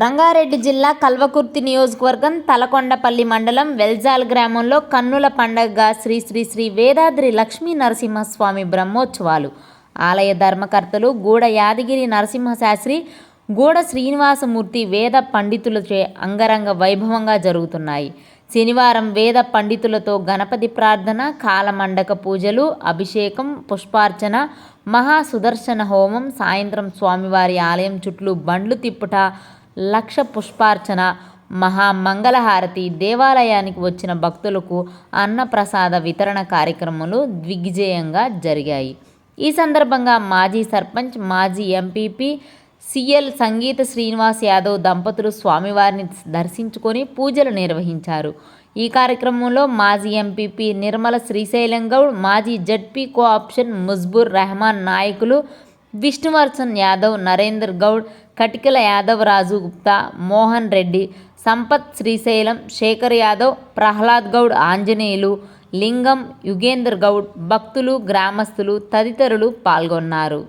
రంగారెడ్డి జిల్లా కల్వకుర్తి నియోజకవర్గం తలకొండపల్లి మండలం వెల్జాల్ గ్రామంలో కన్నుల పండగగా శ్రీ శ్రీ శ్రీ వేదాద్రి లక్ష్మీ నరసింహస్వామి బ్రహ్మోత్సవాలు. ఆలయ ధర్మకర్తలు గూడ యాదగిరి నరసింహశాస్త్రి గూడ శ్రీనివాసమూర్తి వేద పండితులచే అంగరంగ వైభవంగా జరుగుతున్నాయి. శనివారం వేద పండితులతో గణపతి ప్రార్థన కాలమండక పూజలు అభిషేకం పుష్పార్చన మహా సుదర్శన హోమం సాయంత్రం స్వామివారి ఆలయం చుట్టూ బండ్లు తిప్పుట లక్ష పుష్పార్చన మహామంగళహారతి దేవాలయానికి వచ్చిన భక్తులకు అన్నప్రసాద వితరణ కార్యక్రమాలు దిగ్విజయంగా జరిగాయి. ఈ సందర్భంగా మాజీ సర్పంచ్ మాజీ ఎంపీపీ సిఎల్ సంగీత శ్రీనివాస్ యాదవ్ దంపతులు స్వామివారిని దర్శించుకొని పూజలు నిర్వహించారు. ఈ కార్యక్రమంలో మాజీ ఎంపీపీ నిర్మల శ్రీశైలం గౌడ్ మాజీ ZP co option Mujibur Rehman నాయకులు విష్ణువర్ధన్ యాదవ్ నరేందర్ గౌడ్ కటికల యాదవ్ రాజు గుప్తా మోహన్ రెడ్డి సంపత్ శ్రీశైలం శేఖర్ యాదవ్ ప్రహ్లాద్ గౌడ్ ఆంజనేయులు లింగం యుగేందర్ గౌడ్ భక్తులు గ్రామస్తులు తదితరులు పాల్గొన్నారు.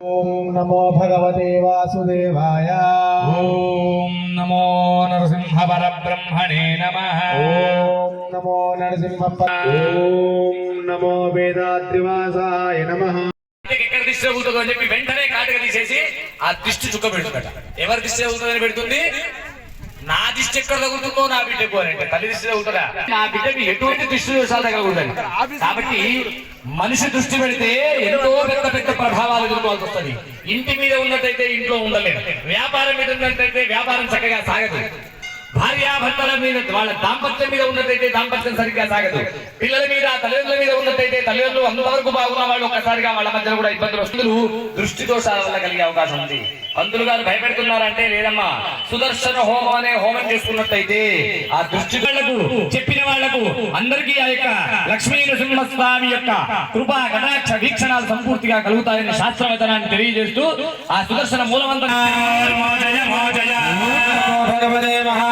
ఓం నమో భగవతే వాసుదేవాయ. ఓం నమో నరసింహ పరబ్రహ్మణే నమ. ఓం నమో నరసింహ ఓం నమో వేదాద్రివాసాయ నమ. ఎక్కడ దిష్టి తగులుతుందో అని చెప్పి వెంటనే కాటుక తీసేసి ఆ దిష్టి చుక్క పెడుతుందట. ఎవరు దిష్టి తగులుతుందని పెడుతుంది? నా దిష్టి ఎక్కడ తగులుతుందో నా బిడ్డకు అని అంటే తల్లి దిష్టి తగులుతుందా? నా బిడ్డకి ఎటువంటి దిష్టి దోషాలు తగలకూడదని కాబట్టి మనిషి దృష్టి పెడితే ఎంతో పెద్ద పెద్ద ప్రభావాలు ఎదుర్కోవాల్సి వస్తుంది. ఇంటి మీద ఉన్నట్టయితే ఇంట్లో ఉండలేదు వ్యాపారం మీద ఉన్నట్టయితే వ్యాపారం చక్కగా సాగదు. భార్యాభర్తల మీద వాళ్ళ దాంపత్యం మీద ఉన్నట్టయితే దాంపత్యం సరిగ్గా సాగదు. పిల్లల మీద తల్లిదండ్రుల మీద ఉన్నట్టయితే తల్లిదండ్రులు అంతవరకు బాగున్న వాళ్ళు ఒక్కసారిగా వాళ్ళ మధ్యలో కూడా ఇబ్బందులు వస్తుంది దృష్టి దోషాల వల్ల కలిగే అవకాశం ఉంది. పంతులు గారు భయపెడుతున్నారంటే లేదమ్మా సుదర్శన హోమం అనే హోమం చేసుకున్నట్టయితే ఆ దృష్టి వాళ్ళకు చెప్పిన వాళ్ళకు అందరికీ ఆ యొక్క లక్ష్మీ నరసింహస్వామి యొక్క కృపా కటాక్ష వీక్షణాలు సంపూర్తిగా కలుగుతాయని శాస్త్రవచనాన్ని తెలియజేస్తూ ఆ సుదర్శన మూలమంతా